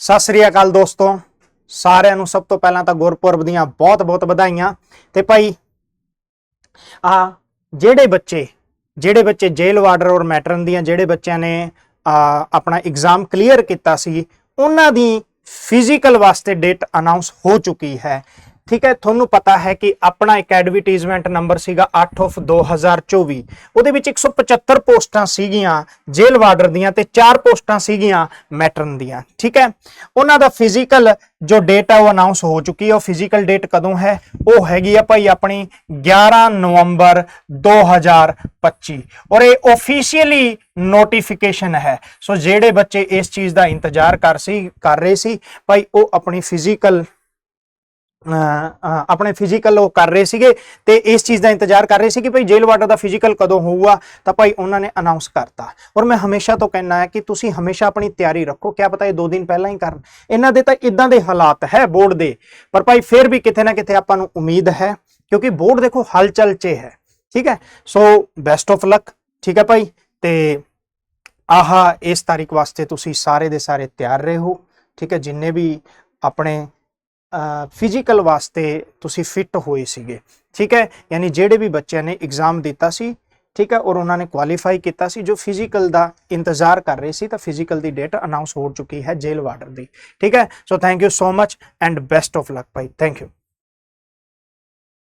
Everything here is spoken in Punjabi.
ਸਤਿ ਸ੍ਰੀ ਅਕਾਲ ਦੋਸਤੋ। ਸਾਰਿਆਂ ਨੂੰ ਸਭ ਤੋਂ ਪਹਿਲਾਂ ਤਾਂ ਗੁਰਪੁਰਬ ਦੀਆਂ ਬਹੁਤ-ਬਹੁਤ ਵਧਾਈਆਂ। ਤੇ ਭਾਈ, ਆ ਜਿਹੜੇ ਬੱਚੇ ਜਿਹੜੇ ਬੱਚੇ ਜੇਲ ਵਾਰਡਰ ਔਰ ਮੈਟਰਨ ਦੀਆਂ ਜਿਹੜੇ ਬੱਚਿਆਂ ਨੇ ਆਪਣਾ ਐਗਜ਼ਾਮ ਕਲੀਅਰ ਕੀਤਾ ਸੀ, ਉਹਨਾਂ ਦੀ ਫਿਜ਼ੀਕਲ ਵਾਸਤੇ ਡੇਟ ਅਨਾਉਂਸ ਹੋ ਚੁੱਕੀ ਹੈ। ਠੀਕ ਹੈ, ਤੁਹਾਨੂੰ ਪਤਾ ਹੈ ਕਿ ਆਪਣਾ ਇੱਕ ਐਡਵਰਟਾਈਜ਼ਮੈਂਟ ਨੰਬਰ ਸੀਗਾ 8 ਆਫ 2024 ਉਹਦੇ ਵਿੱਚ 175 ਪੋਸਟਾਂ ਸੀਗੀਆਂ, ਜੇਲ੍ਹ ਵਾਰਡਰ ਦੀਆਂ ਤੇ 4 ਪੋਸਟਾਂ ਸੀਗੀਆਂ ਮੈਟਰਨ ਦੀਆਂ, ਠੀਕ ਹੈ। ਉਹਨਾਂ ਦਾ ਫਿਜ਼ੀਕਲ ਜੋ ਡੇਟ ਹੈ ਉਹ ਅਨਾਉਂਸ ਹੋ ਚੁੱਕੀ ਹੈ। ਉਹ ਫਿਜ਼ੀਕਲ ਡੇਟ ਕਦੋਂ ਹੈ? ਉਹ ਹੈਗੀ ਆ ਭਾਈ ਆਪਣੀ 11 ਨਵੰਬਰ 2025 ਔਰ ਇਹ ਆਫੀਸ਼ੀਅਲੀ ਨੋਟੀਫਿਕੇਸ਼ਨ ਹੈ। ਸੋ ਜਿਹੜੇ ਬੱਚੇ ਇਸ ਚੀਜ਼ ਦਾ ਇੰਤਜ਼ਾਰ ਕਰ ਸੀ, ਕਰ ਰਹੇ ਸੀ, ਭਾਈ ਉਹ ਆਪਣੀ ਫਿਜ਼ੀਕਲ ਆਪਣੇ ਫਿਜ਼ੀਕਲ ਉਹ ਕਰ ਰਹੇ ਸੀਗੇ ਤੇ ਇਸ ਚੀਜ਼ ਦਾ ਇੰਤਜ਼ਾਰ ਕਰ ਰਹੇ ਸੀ ਕਿ ਭਾਈ ਜੇਲ੍ਹ ਵਾਰਡਰ ਦਾ ਫਿਜ਼ੀਕਲ ਕਦੋਂ ਹੋਊਗਾ, ਤਾਂ ਭਾਈ ਉਹਨਾਂ ਨੇ ਅਨਾਉਂਸ ਕਰਤਾ। ਔਰ ਮੈਂ ਹਮੇਸ਼ਾ ਤੋਂ ਕਹਿਣਾ ਹੈ ਕਿ ਤੁਸੀਂ ਹਮੇਸ਼ਾ ਆਪਣੀ ਤਿਆਰੀ ਰੱਖੋ। ਕਿਆ ਪਤਾ ਇਹ ਦੋ ਦਿਨ ਪਹਿਲਾਂ ਹੀ ਕਰਨ। ਇਹਨਾਂ ਦੇ ਤਾਂ ਇਦਾਂ ਦੇ ਹਾਲਾਤ ਹੈ ਬੋਰਡ ਦੇ। ਪਰ ਭਾਈ ਫਿਰ ਵੀ ਕਿਤੇ ਨਾ ਕਿਤੇ ਆਪਾਂ ਨੂੰ ਉਮੀਦ ਹੈ, ਕਿਉਂਕਿ ਬੋਰਡ ਦੇਖੋ ਹਲਚਲ 'ਚ ਹੈ। ਠੀਕ ਹੈ? ਸੋ ਬੈਸਟ ਆਫ ਲੱਕ ਠੀਕ ਹੈ ਭਾਈ? ਤੇ ਆਹਾ, ਇਸ ਤਾਰੀਖ ਵਾਸਤੇ ਤੁਸੀਂ ਸਾਰੇ ਦੇ ਸਾਰੇ ਤਿਆਰ ਰਹੋ। ਠੀਕ ਹੈ? ਜਿੰਨੇ ਵੀ ਆਪਣੇ ਫਿਜ਼ੀਕਲ ਵਾਸਤੇ ਤੁਸੀਂ ਫਿੱਟ ਹੋਏ ਸੀਗੇ, ਠੀਕ ਹੈ? ਯਾਨੀ ਜਿਹੜੇ ਵੀ ਬੱਚਿਆਂ ਨੇ ਐਗਜ਼ਾਮ ਦਿੱਤਾ ਸੀ, ਠੀਕ ਹੈ? ਔਰ ਉਹਨਾਂ ਨੇ ਕੁਆਲੀਫਾਈ ਕੀਤਾ ਸੀ, ਜੋ ਫਿਜ਼ੀਕਲ ਦਾ ਇੰਤਜ਼ਾਰ ਕਰ ਰਹੇ ਸੀ, ਤਾਂ ਫਿਜ਼ੀਕਲ ਦੀ ਡੇਟ ਅਨਾਉਂਸ ਹੋ ਚੁੱਕੀ ਹੈ ਜੇਲ੍ਹ ਵਾਰਡਰ ਦੀ, ਠੀਕ ਹੈ? So thank you so much and best of luck Bhai thank you